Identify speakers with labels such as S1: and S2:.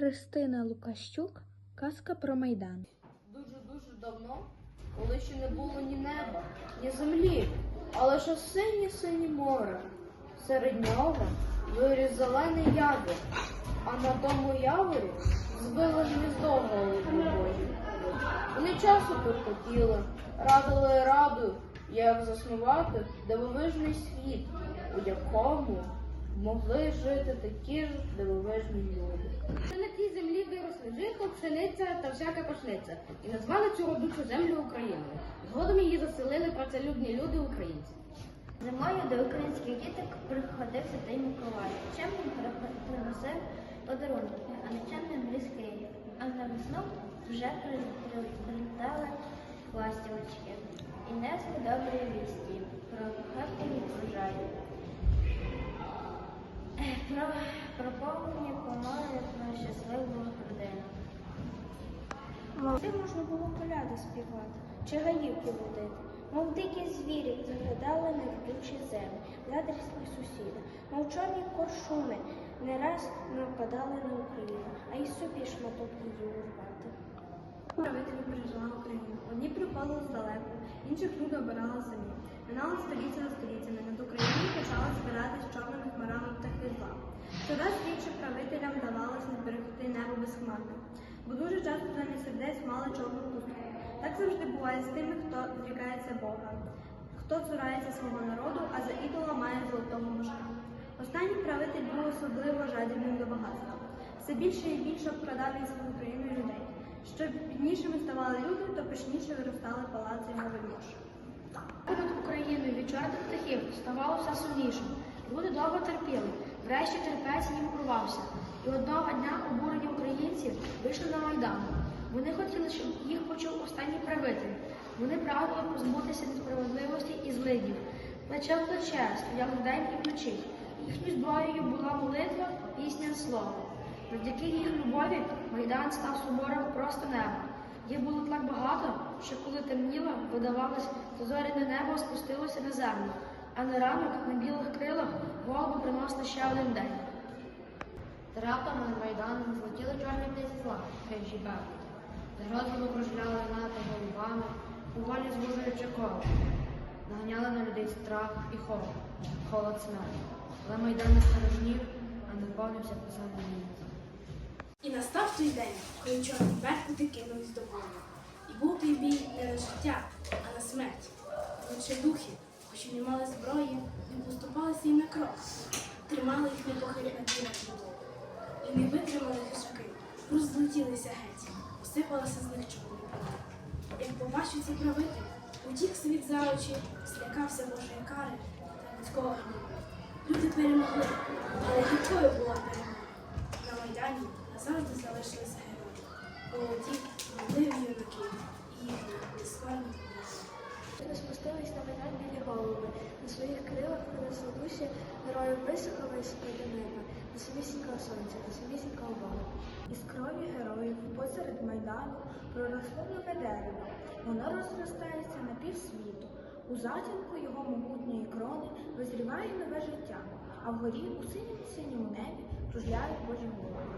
S1: Христина Лукащук, казка про Майдан.
S2: Дуже-дуже давно, коли ще не було ні неба, ні землі, а лише синє-синє море. Серед нього виріс зелений явір, а на тому яворі збило гніздо голубової. Вони часу туркотіли, радили раду, як заснувати дивовижний світ, у якому могли жити такі ж дивовижні люди.
S3: На тій землі виросли жито, пшениця та всяка пашниця, і назвали цю родючу землю Україною. Згодом її заселили працелюбні люди українці.
S4: Зимою до українських діток приходив Святий Миколай. Чемним приносив подарунки, а нечемним близький. А на весну вже при- при- прилітали ластівочки і несли добрі вісті про багатий врожай. Про, про повні помови про щасливу родину. Де можна було коляди співати, чи гаївки водити, мов дикі звірі заглядали невдючі землі, заздрісні сусіди, мов чорні коршуни не раз нападали на Україну, а й собі шматок її урвати.
S5: Правителі пережила Україну. Одні припали здалеку, інших люди обирали самі. Минали століття за століттями, над Україною небо бо дуже часто замість сердець мали чорну пустку. Так завжди буває з тими, хто зрікається Бога, хто цурається свого народу, а за ідола має золотого мужа. Останній правитель був особливо жадібним до багатства. Все більше і більше обкрадав він свою країну і людей. Що біднішими ставали люди, то пишніше виростали палаци його вельмож.
S3: Над Україною від чорних птахів ставало все сумнішим. Люди довго терпіли, врешті терпець їм урвався. І одного дня обурені українці вийшли на Майдан. Вони хотіли, щоб їх почув останній правитель. Вони прагнули позбутися несправедливості і злидів. Плече в плече стояли вдень і вночі. Їхньою зброєю була молитва, пісня, слово. Завдяки їх любові Майдан став собором просто неба. Їх було так багато, що коли темніло, видавалось, то зоряне небо спустилося на землю, а на ранок на білих крилах голуби приносили ще один день.
S2: Раптом над Майданом злетіли чорні птиці зла, хижі бабки. Загрозливо кружляли над голубами, поволі звужуючи коло. Наганяли на людей страх і холод, холод смерті. Але Майдан не сторожнів, а наповнився посадом місць.
S5: І настав той день, коли чорні беркути кинулись до бою. І був той бій не на життя, а на смерть. Лише духи, хоч і не мали зброї, не поступалися їм на крок, тримали їх людей. І не витримали хижаки, розлетілися геть, посипалася з них чорні пила. Як побачив цей правитель, утік світ за очі, злякався Божої кари та людського гніву. Люди перемогли, але якою була перемога? На Майдані назавжди залишилися герої. Молоді, сміливі юнаки і їхні безсмертні
S4: Вони спустились на майдан білі голуби, на своїх крилах принесли душі героїв високо високо до неба, до сонця, до самісінького
S5: Із крові героїв посеред майдану проросло нове дерево. Воно розростається на півсвіту. У затінку його могутньої крони визріває нове життя, а вгорі у синьому синьому небі кружляють Божі голови.